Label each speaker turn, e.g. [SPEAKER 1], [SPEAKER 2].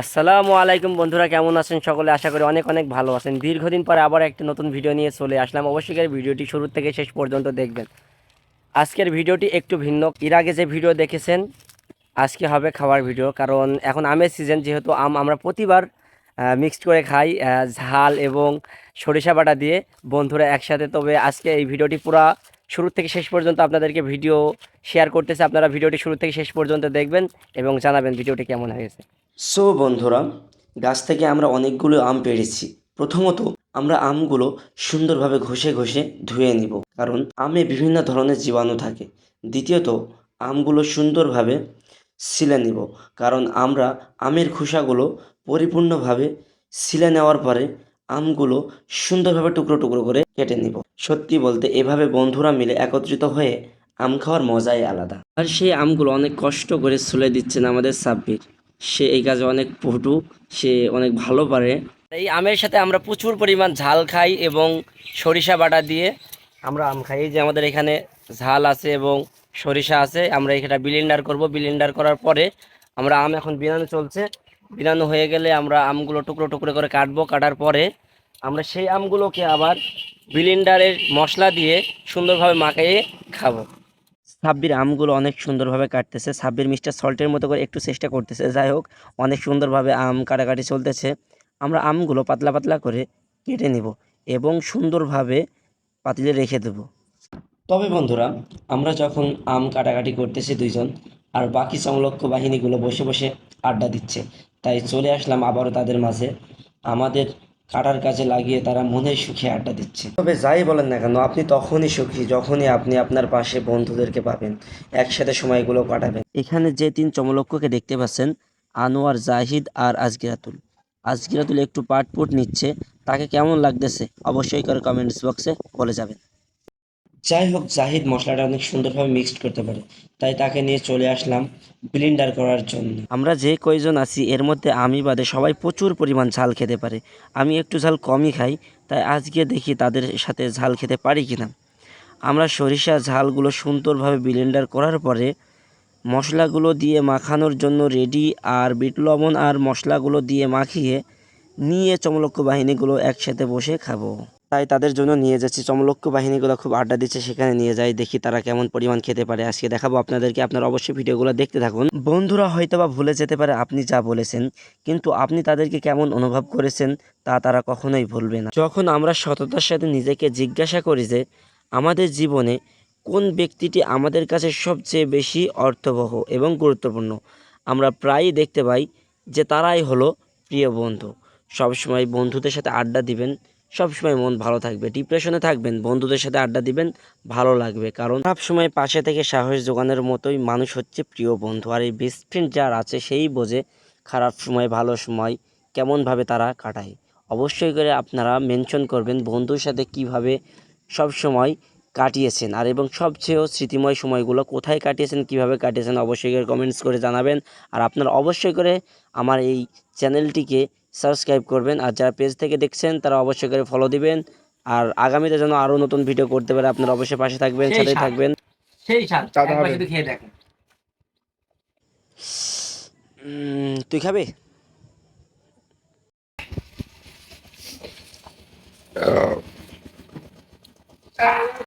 [SPEAKER 1] আসসালামু আলাইকুম বন্ধুরা, কেমন আছেন সকলে? আশা করি অনেক অনেক ভালো আছেন। দীর্ঘদিন পরে আবার একটি নতুন ভিডিও নিয়ে চলে আসলাম। অবশ্যই ভিডিওটি শুরু থেকে শেষ পর্যন্ত দেখবেন। আজকের ভিডিওটি একটু ভিন্ন। এর আগে যে ভিডিও দেখেছেন, আজকে হবে খাওয়ার ভিডিও। কারণ এখন আমের সিজন যেহেতু আম আমরা প্রতিবার মিক্সড করে খাই ঝাল এবং সরিষা বাটা দিয়ে। বন্ধুরা একসাথে, তবে আজকে এই ভিডিওটি পুরা শুরু থেকে শেষ পর্যন্ত আপনাদেরকে ভিডিও শেয়ার করতেছে। আপনারা ভিডিওটি শুরু থেকে শেষ পর্যন্ত দেখবেন এবং জানাবেন ভিডিওটি কেমন হয়েছে। সো বন্ধুরা, গাছ থেকে আমরা অনেকগুলো আম পেড়েছি প্রথমত, আমরা আমগুলো সুন্দরভাবে ঘষে ঘষে ধুয়ে নিব, কারণ আমে বিভিন্ন ধরনের জীবাণু থাকে। দ্বিতীয়ত, আমগুলো সুন্দরভাবে ছিলে নিব, কারণ আমরা আমের খোসাগুলো পরিপূর্ণভাবে ছিলে নেওয়ার পরে আমগুলো সুন্দরভাবে টুকরো টুকরো করে কেটে নিব। সত্যি বলতে, এভাবে বন্ধুরা মিলে একত্রিত হয়ে আম খাওয়ার মজাই আলাদা। আর সেই আমগুলো অনেক কষ্ট করে ছুলে দিচ্ছেন আমাদের সাব্বির। সে এই কাজে অনেক পটু, সে অনেক ভালো পারে। এই আমের সাথে আমরা প্রচুর পরিমাণ ঝাল খাই এবং সরিষা বাটা দিয়ে আমরা আম খাই। যে আমাদের এখানে ঝাল আছে এবং সরিষা আছে, আমরা এখানে বিলিন্ডার করব। বিলিন্ডার করার পরে আমরা আম এখন বিনানো চলছে। বিনানো হয়ে গেলে আমরা আমগুলো টুকরো টুকরো করে কাটবো। কাটার পরে আমরা সেই আমগুলোকে আবার বিলিন্ডারের মশলা দিয়ে সুন্দরভাবে মাখিয়ে খাব। সাব্বির আমগুলো অনেক সুন্দরভাবে কাটতেছে। সাব্বির মিস্টার সল্টের মতো করে একটু চেষ্টা করতেছে। যাই হোক, অনেক সুন্দরভাবে আম কাটাকাটি চলতেছে। আমরা আমগুলো পাতলা পাতলা করে কেটে নিব এবং সুন্দরভাবে পাতিলে রেখে দেব। তবে বন্ধুরা, আমরা যখন আম কাটাকাটি করতেছি দুইজন, আর বাকি সংলক্ষ বাহিনীগুলো বসে বসে আড্ডা দিচ্ছে, তাই চলে আসলাম আবারও তাদের মাঝে। আমাদের কাটার কাজে লাগিয়ে তারা মনের সুখে আড্ডা দিচ্ছে। তবে যাই বলেন না কেন, আপনি তখনই সুখী যখনই আপনি আপনার পাশে বন্ধুদেরকে পাবেন, একসাথে সময়গুলো কাটাবেন। এখানে যে তিন চমলক্ষকে দেখতে পাচ্ছেন, আনোয়ার জাহিদ আর আজগিরাতুল। আজগিরাতুল একটু পাটপুট নিচ্ছে, তাকে কেমন লাগতেছে অবশ্যই করে কমেন্টস বক্সে বলে যাবেন। যাই হোক, জাহিদ মশলাটা অনেক সুন্দরভাবে মিক্সড করতে পারে। তাই তাকে নিয়ে চলে আসলাম ব্লিন্ডার করার জন্য। আমরা যে কয়জন আছি, এর মধ্যে আমি বাদে সবাই প্রচুর পরিমাণ ঝাল খেতে পারে। আমি একটু ঝাল কমই খাই, তাই আজকে দেখি তাদের সাথে ঝাল খেতে পারি কিনা। আমরা সরিষা ঝালগুলো সুন্দরভাবে ব্লিন্ডার করার পরে মশলাগুলো দিয়ে মাখানোর জন্য রেডি আর বিট লবণ আর মশলাগুলো দিয়ে মাখিয়ে নিয়ে চমলক্ষ বাহিনীগুলো একসাথে বসে খাব। তাই তাদের জন্য নিয়ে যাচ্ছি। চমলক্ষ বাহিনীগুলো খুব আড্ডা দিচ্ছে, সেখানে নিয়ে যাই, দেখি তারা কেমন পরিমাণ খেতে পারে। আজকে দেখাবো আপনাদেরকে, আপনারা অবশ্যই ভিডিওগুলো দেখতে থাকুন। বন্ধুরা হয়তোবা ভুলে যেতে পারে আপনি যা বলেছেন, কিন্তু আপনি তাদেরকে কেমন অনুভব করেছেন তা তারা কখনোই ভুলবে না। যখন আমরা সততার সাথে নিজেকে জিজ্ঞাসা করি যে, আমাদের জীবনে কোন ব্যক্তিটি আমাদের কাছে সবচেয়ে বেশি অর্থবহ এবং গুরুত্বপূর্ণ? আমরা প্রায়ই দেখতে পাই যে তারাই হলো প্রিয় বন্ধু। সবসময় বন্ধুদের সাথে আড্ডা দিবেন সবসময় মন ভালো থাকবে। ডিপ্রেশনে থাকবেন, বন্ধুদের সাথে আড্ডা দিবেন, ভালো লাগবে। কারণ সব সময় পাশে থেকে সাহস যোগানোর মতোই মানুষ হচ্ছে প্রিয় বন্ধু। আর এই বেস্ট ফ্রেন্ড যার আছে, সেই বোঝে খারাপ সময়, ভালো সময় কেমনভাবে তারা কাটায়। অবশ্যই করে আপনারা মেনশন করবেন বন্ধুর সাথে কীভাবে সব সময় কাটিয়েছেন আর এবং সবচেয়েও স্মৃতিময় সময়গুলো কোথায় কাটিয়েছেন, কীভাবে কাটিয়েছেন, অবশ্যই করে কমেন্টস করে জানাবেন। আর আপনারা অবশ্যই করে আমার এই চ্যানেলটিকে সাবস্ক্রাইব করবেন। আর যারা পেজ থেকে দেখছেন তারা অবশ্যই করে ফলো দিবেন। আর আগামীতে যেন আরও নতুন ভিডিও করতে পারে আপনারা অবশ্যই পাশে থাকবেন
[SPEAKER 2] সাথ।
[SPEAKER 1] থাকবেন।
[SPEAKER 2] সেই খেয়ে দেখেন।
[SPEAKER 1] তুই খাবে?